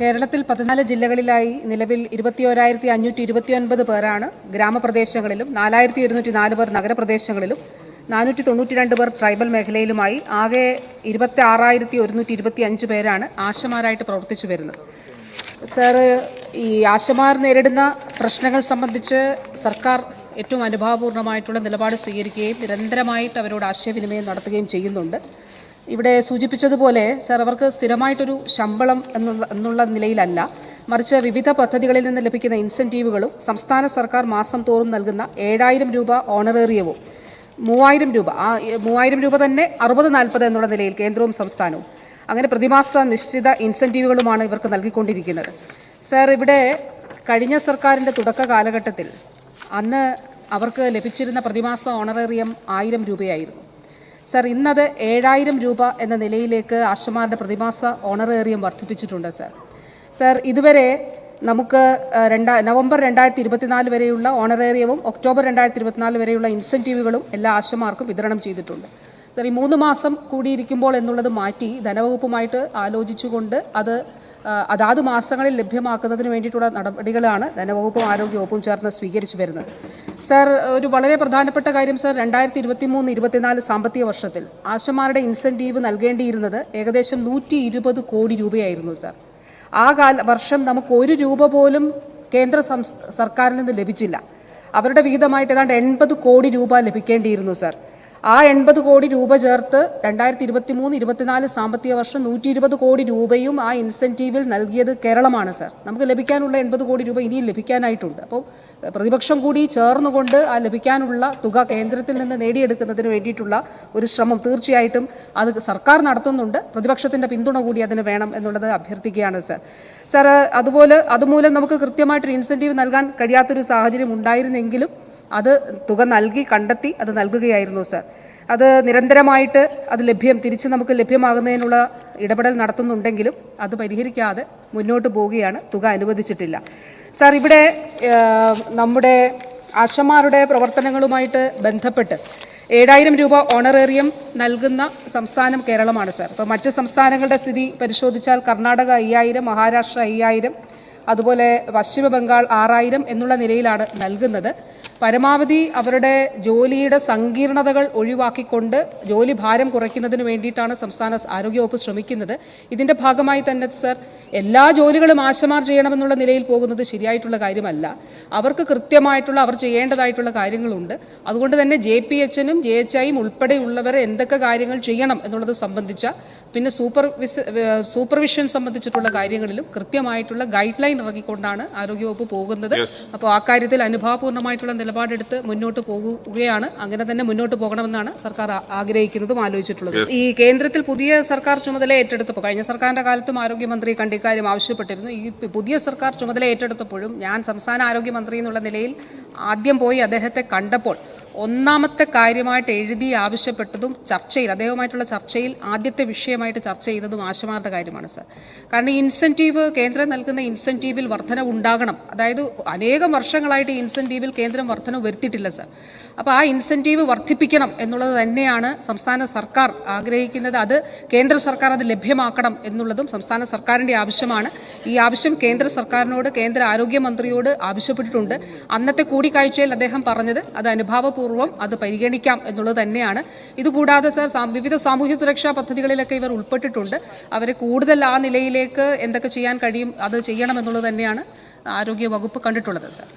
കേരളത്തിൽ പതിനാല് ജില്ലകളിലായി നിലവിൽ ഇരുപത്തിയോരായിരത്തി അഞ്ഞൂറ്റി ഇരുപത്തിയൊൻപത് പേരാണ് ഗ്രാമപ്രദേശങ്ങളിലും നാലായിരത്തി ഇരുന്നൂറ്റി നാല് പേർ നഗരപ്രദേശങ്ങളിലും നാനൂറ്റി തൊണ്ണൂറ്റി രണ്ട് പേർ ട്രൈബൽ മേഖലയിലുമായി ആകെ ഇരുപത്തി ആറായിരത്തി ഒരുന്നൂറ്റി ഇരുപത്തി അഞ്ച് പേരാണ് ആശമാരായിട്ട് പ്രവർത്തിച്ചു വരുന്നത്. സർ ഈ ആശമാർ നേരിടുന്ന പ്രശ്നങ്ങൾ സംബന്ധിച്ച് സർക്കാർ ഏറ്റവും അനുഭാവപൂർണമായിട്ടുള്ള നിലപാട് സ്വീകരിക്കുകയും നിരന്തരമായിട്ട് അവരോട് ആശയവിനിമയം നടത്തുകയും ചെയ്യുന്നുണ്ട്. ഇവിടെ സൂചിപ്പിച്ചതുപോലെ സർ അവർക്ക് സ്ഥിരമായിട്ടൊരു ശമ്പളം എന്നുള്ള എന്നുള്ള നിലയിലല്ല. മറിച്ച് വിവിധ പദ്ധതികളിൽ നിന്ന് ലഭിക്കുന്ന ഇൻസെന്റീവുകളും സംസ്ഥാന സർക്കാർ മാസം തോറും നൽകുന്ന ഏഴായിരം രൂപ ഓണറേറിയവും മൂവായിരം രൂപ ആ മൂവായിരം രൂപ തന്നെ അറുപത് നാൽപ്പത് എന്നുള്ള നിലയിൽ കേന്ദ്രവും സംസ്ഥാനവും. അങ്ങനെ പ്രതിമാസ നിശ്ചിത ഇൻസെന്റീവുകളുമാണ് ഇവർക്ക് നൽകിക്കൊണ്ടിരിക്കുന്നത്. സർ ഇവിടെ കഴിഞ്ഞ സർക്കാരിന്റെ തുടക്ക കാലഘട്ടത്തിൽ അന്ന് അവർക്ക് ലഭിച്ചിരുന്ന പ്രതിമാസ ഓണറേറിയം ആയിരം രൂപയായിരുന്നു. സർ ഇന്നത് ഏഴായിരം രൂപ എന്ന നിലയിലേക്ക് ആശമാരുടെ പ്രതിമാസ ഓണറേറിയം വർദ്ധിപ്പിച്ചിട്ടുണ്ട് സർ. സർ ഇതുവരെ നമുക്ക് രണ്ടാ നവംബർ രണ്ടായിരത്തി ഇരുപത്തിനാല് വരെയുള്ള ഓണറേറിയവും ഒക്ടോബർ രണ്ടായിരത്തി ഇരുപത്തിനാല് വരെയുള്ള ഇൻസെന്റീവുകളും എല്ലാ ആശമാർക്കും വിതരണം ചെയ്തിട്ടുണ്ട്. ഈ മൂന്ന് മാസം കൂടിയിരിക്കുമ്പോൾ എന്നുള്ളത് മാറ്റി ധനവകുപ്പുമായിട്ട് ആലോചിച്ചുകൊണ്ട് അത് അതാത് മാസങ്ങളിൽ ലഭ്യമാക്കുന്നതിന് വേണ്ടിയിട്ടുള്ള നടപടികളാണ് ധനവകുപ്പും ആരോഗ്യവകുപ്പും ചേർന്ന് സ്വീകരിച്ചു വരുന്നത്. സർ ഒരു വളരെ പ്രധാനപ്പെട്ട കാര്യം സർ രണ്ടായിരത്തി ഇരുപത്തി മൂന്ന് ഇരുപത്തിനാല് സാമ്പത്തിക വർഷത്തിൽ ആശമാരുടെ ഇൻസെന്റീവ് നൽകേണ്ടിയിരുന്നത് ഏകദേശം നൂറ്റി ഇരുപത് കോടി രൂപയായിരുന്നു സർ. ആ കാല വർഷം നമുക്ക് ഒരു രൂപ പോലും കേന്ദ്ര സർക്കാരിൽ നിന്ന് ലഭിച്ചില്ല. അവരുടെ വിഹിതമായിട്ട് ഏതാണ്ട് എൺപത് കോടി രൂപ ലഭിക്കേണ്ടിയിരുന്നു സർ. ആ എൺപത് കോടി രൂപ ചേർത്ത് രണ്ടായിരത്തി ഇരുപത്തി മൂന്ന് ഇരുപത്തിനാല് സാമ്പത്തിക വർഷം നൂറ്റി ഇരുപത് കോടി രൂപയും ആ ഇൻസെന്റീവിൽ നൽകിയത് കേരളമാണ് സർ. നമുക്ക് ലഭിക്കാനുള്ള എൺപത് കോടി രൂപ ഇനിയും ലഭിക്കാനായിട്ടുണ്ട്. അപ്പോൾ പ്രതിപക്ഷം കൂടി ചേർന്നുകൊണ്ട് ആ ലഭിക്കാനുള്ള തുക കേന്ദ്രത്തിൽ നിന്ന് നേടിയെടുക്കുന്നതിന് വേണ്ടിയിട്ടുള്ള ഒരു ശ്രമം തീർച്ചയായിട്ടും അത് സർക്കാർ നടത്തുന്നുണ്ട്. പ്രതിപക്ഷത്തിന്റെ പിന്തുണ കൂടി അതിന് വേണം എന്നുള്ളത് അഭ്യർത്ഥിക്കുകയാണ് സർ. സാർ അതുപോലെ അതുമൂലം നമുക്ക് കൃത്യമായിട്ടൊരു ഇൻസെന്റീവ് നൽകാൻ കഴിയാത്തൊരു സാഹചര്യം ഉണ്ടായിരുന്നെങ്കിലും അത് തുക നൽകി കണ്ടെത്തി അത് നൽകുകയായിരുന്നു സർ. അത് നിരന്തരമായിട്ട് അത് ലഭ്യം തിരിച്ച് നമുക്ക് ലഭ്യമാകുന്നതിനുള്ള ഇടപെടൽ നടത്തുന്നുണ്ടെങ്കിലും അത് പരിഹരിക്കാതെ മുന്നോട്ട് പോവുകയാണ് തുക അനുവദിച്ചിട്ടില്ല. സാർ ഇവിടെ നമ്മുടെ ആശമാരുടെ പ്രവർത്തനങ്ങളുമായിട്ട് ബന്ധപ്പെട്ട് ഏഴായിരം രൂപ ഓണറേറിയം നൽകുന്ന സംസ്ഥാനം കേരളമാണ് സാർ. ഇപ്പോൾ മറ്റ് സംസ്ഥാനങ്ങളുടെ സ്ഥിതി പരിശോധിച്ചാൽ കർണാടക അയ്യായിരം മഹാരാഷ്ട്ര അയ്യായിരം അതുപോലെ പശ്ചിമ ബംഗാൾ ആറായിരം എന്നുള്ള നിലയിലാണ് നൽകുന്നത്. പരമാവധി അവരുടെ ജോലിയുടെ സങ്കീർണതകൾ ഒഴിവാക്കിക്കൊണ്ട് ജോലി ഭാരം കുറയ്ക്കുന്നതിന് വേണ്ടിയിട്ടാണ് സംസ്ഥാന ആരോഗ്യവകുപ്പ് ശ്രമിക്കുന്നത്. ഇതിന്റെ ഭാഗമായി തന്നെ സർ എല്ലാ ജോലികളും ആശമാർ ചെയ്യണമെന്നുള്ള നിലയിൽ പോകുന്നത് ശരിയായിട്ടുള്ള കാര്യമല്ല. അവർക്ക് കൃത്യമായിട്ടുള്ള അവർ ചെയ്യേണ്ടതായിട്ടുള്ള കാര്യങ്ങളുണ്ട്. അതുകൊണ്ട് തന്നെ ജെ പി എച്ചിനും ജെ എച്ച് ഐയും ഉൾപ്പെടെയുള്ളവരെ എന്തൊക്കെ കാര്യങ്ങൾ ചെയ്യണം എന്നുള്ളത് സംബന്ധിച്ച പിന്നെ സൂപ്പർവിസ് സൂപ്പർവിഷൻ സംബന്ധിച്ചിട്ടുള്ള കാര്യങ്ങളിലും കൃത്യമായിട്ടുള്ള ഗൈഡ് ലൈൻ ഇറങ്ങിക്കൊണ്ടാണ് ആരോഗ്യവകുപ്പ് പോകുന്നത്. അപ്പോൾ ആ കാര്യത്തിൽ അനുഭാവപൂർണമായിട്ടുള്ള നിലപാടെടുത്ത് മുന്നോട്ട് പോകുകയാണ്. അങ്ങനെ തന്നെ മുന്നോട്ട് പോകണമെന്നാണ് സർക്കാർ ആഗ്രഹിക്കുന്നതും ആലോചിച്ചിട്ടുള്ളത്. ഈ കേന്ദ്രത്തിൽ പുതിയ സർക്കാർ ചുമതല ഏറ്റെടുത്തപ്പോൾ കഴിഞ്ഞ സർക്കാരിന്റെ കാലത്തും ആരോഗ്യമന്ത്രി കണ്ട ഇക്കാര്യം ആവശ്യപ്പെട്ടിരുന്നു. ഈ പുതിയ സർക്കാർ ചുമതല ഏറ്റെടുത്തപ്പോഴും ഞാൻ സംസ്ഥാന ആരോഗ്യമന്ത്രി എന്നുള്ള നിലയിൽ ആദ്യം പോയി അദ്ദേഹത്തെ കണ്ടപ്പോൾ ഒന്നാമത്തെ കാര്യമായിട്ട് എഴുതി ആവശ്യപ്പെട്ടതും ചർച്ചയിൽ അദ്ദേഹവുമായിട്ടുള്ള ചർച്ചയിൽ ആദ്യത്തെ വിഷയമായിട്ട് ചർച്ച ചെയ്തതും ആശമാരുടെ കാര്യമാണ് സർ. കാരണം ഇൻസെന്റീവ് കേന്ദ്രം നൽകുന്ന ഇൻസെന്റീവിൽ വർധന ഉണ്ടാകണം. അതായത് അനേകം വർഷങ്ങളായിട്ട് ഈ ഇൻസെന്റീവിൽ കേന്ദ്രം വർധന വരുത്തിയിട്ടില്ല സർ. അപ്പോൾ ആ ഇൻസെന്റീവ് വർദ്ധിപ്പിക്കണം എന്നുള്ളത് തന്നെയാണ് സംസ്ഥാന സർക്കാർ ആഗ്രഹിക്കുന്നത്. അത് കേന്ദ്ര സർക്കാർ അത് ലഭ്യമാക്കണം എന്നുള്ളതും സംസ്ഥാന സർക്കാരിന്റെ ആവശ്യമാണ്. ഈ ആവശ്യം കേന്ദ്ര സർക്കാരിനോട് കേന്ദ്ര ആരോഗ്യമന്ത്രിയോട് ആവശ്യപ്പെട്ടിട്ടുണ്ട്. അന്നത്തെ കൂടിക്കാഴ്ചയിൽ അദ്ദേഹം പറഞ്ഞത് അത് അനുഭാവപൂർവം അത് പരിഗണിക്കാം എന്നുള്ളത് തന്നെയാണ്. ഇതുകൂടാതെ സർ വിവിധ സാമൂഹ്യ സുരക്ഷാ പദ്ധതികളിലൊക്കെ ഇവർ ഉൾപ്പെട്ടിട്ടുണ്ട്. അവരെ കൂടുതൽ ആ നിലയിലേക്ക് എന്തൊക്കെ ചെയ്യാൻ കഴിയും അത് ചെയ്യണം എന്നുള്ളത് തന്നെയാണ് ആരോഗ്യ വകുപ്പ് കണ്ടിട്ടുള്ളത് സർ.